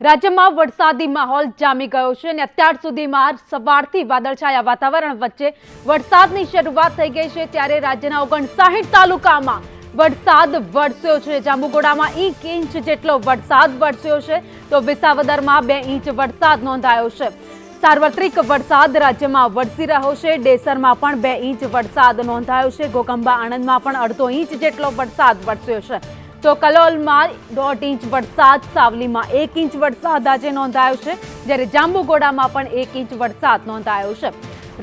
રાજ્યમાં વરસાદી માહોલ જામી ગયો છે અને અત્યાર સુધીમાં સવારથી વાદળછાયા વાતાવરણ વચ્ચે વરસાદની શરૂઆત થઈ ગઈ છે ત્યારે રાજ્યના ઓગણસાઠ તાલુકામાં વરસાદ વરસ્યો છે. જાંબુગોડામાં એક ઇંચ જેટલો વરસાદ વરસ્યો છે તો વિસાવદરમાં બે ઇંચ વરસાદ નોંધાયો છે. સાર્વત્રિક વરસાદ રાજ્યમાં વરસી રહ્યો છે. ડેસરમાં પણ બે ઇંચ વરસાદ નોંધાયો છે. ગોકંબા આણંદમાં પણ અડધો ઇંચ જેટલો વરસાદ વરસ્યો છે. તો કલોલમાં દોઢ ઇંચ વરસાદ, સાવલીમાં એક ઇંચ વરસાદ આજે નોંધાયો છે, જ્યારે જાંબુગોડામાં પણ એક ઇંચ વરસાદ નોંધાયો છે.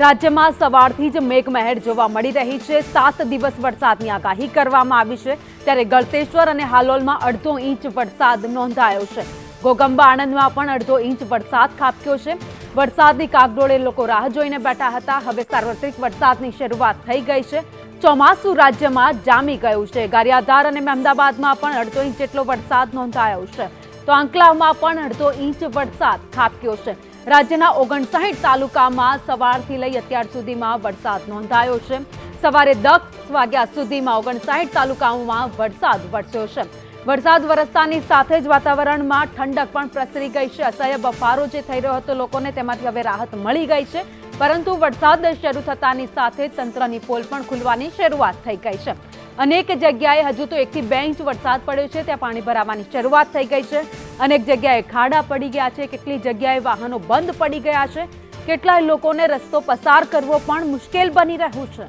રાજ્યમાં સવારથી જ મેઘમહેર જોવા મળી રહી છે. સાત દિવસ વરસાદની આગાહી કરવામાં આવી છે. ત્યારે ગળતેશ્વર અને હાલોલમાં અડધો ઇંચ વરસાદ નોંધાયો છે. ગોગંબા આણંદમાં પણ અડધો ઇંચ વરસાદ ખાબક્યો છે. વરસાદની કાગડોળે લોકો રાહ જોઈને બેઠા હતા. હવે સાર્વત્રિક વરસાદની શરૂઆત થઈ ગઈ છે. ચોમાસું રાજ્યમાં જામી ગયું છે. ગારિયાધાર અને મહેમદાબાદમાં પણ અડધો ઇંચ જેટલો વરસાદ નોંધાયો છે. તો આંકલાવમાં પણ અડધો ઇંચ વરસાદ ખાબક્યો છે. રાજ્યના ઓગણસાઠ તાલુકામાં સવારથી લઈ અત્યાર સુધીમાં વરસાદ નોંધાયો છે. સવારે દસ વાગ્યા સુધીમાં ઓગણસાઠ તાલુકાઓમાં વરસાદ વરસ્યો છે. વરસાદ વરસતાની સાથે જ વાતાવરણમાં ઠંડક પણ પ્રસરી ગઈ છે. અસહ્ય બફારો જે થઈ રહ્યો હતો લોકોને તેમાંથી હવે રાહત મળી ગઈ છે. પરંતુ વરસાદ શરૂ થતાની સાથે તંત્રની પોલ પણ ખુલવાની શરૂઆત થઈ ગઈ છે. અનેક જગ્યાએ હજુ તો એકથી બે ઇંચ વરસાદ પડ્યો છે, ત્યાં પાણી ભરાવાની શરૂઆત થઈ ગઈ છે. અનેક જગ્યાએ ખાડા પડી ગયા છે, કેટલી જગ્યાએ વાહનો બંધ પડી ગયા છે. કેટલાય લોકોને રસ્તો પસાર કરવો પણ મુશ્કેલ બની રહ્યું છે.